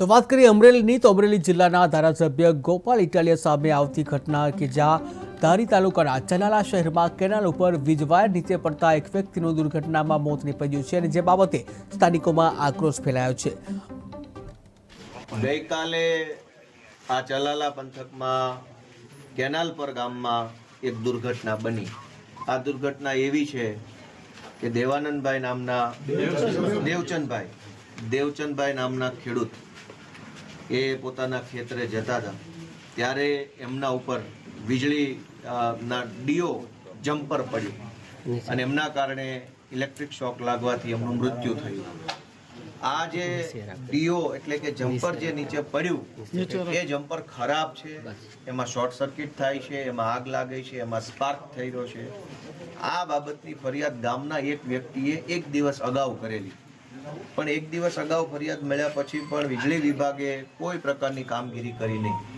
તો વાત કરીએ અમરેલીની, તો અમરેલી જિલ્લાના ધારાસભ્ય ગોપાલ ઇટાલિયા સામે આવતી ઘટના કે જ્યાં ધારી તાલુકાના ચનાલા શહેરમાં કેનાલ ઉપર વીજવાયર નીચે પડતા એક વ્યક્તિનું દુર્ઘટનામાં મોત નીપજ્યું છે અને જે બાબતે સ્થાનિકોમાં આક્રોશ ફેલાયો છે. ગઈકાલે આ ચલાલા પંથકમાં કેનાલ પર ગામમાં એક દુર્ઘટના બની. આ દુર્ઘટના એવી છે કે દેવાનંદભાઈ નામના, દેવચંદભાઈ દેવચંદભાઈ નામના ખેડૂત એ પોતાના ખેતરે જતા હતા. ત્યારે એમના ઉપર વીજળી ના ડીઓ જમ્પર પડ્યું. અને એમના કારણે ઇલેક્ટ્રિક શોક લાગવાથી એમનું મૃત્યુ થયું. આ જે ડીઓ એટલે કે જમ્પર જે નીચે પડ્યું એ જમ્પર ખરાબ છે. એમાં શોર્ટ સર્કિટ થાય છે એમાં આગ લાગે છે એમાં સ્પાર્ક થઈ રહ્યો છે. આ બાબતની ફરિયાદ ગામના એક વ્યક્તિએ એક દિવસ અગાઉ કરેલી. પણ એક દિવસ અગાઉ ફરિયાદ મળ્યા પછી પણ વીજળી વિભાગે કોઈ પ્રકારની કામગીરી કરી નહીં.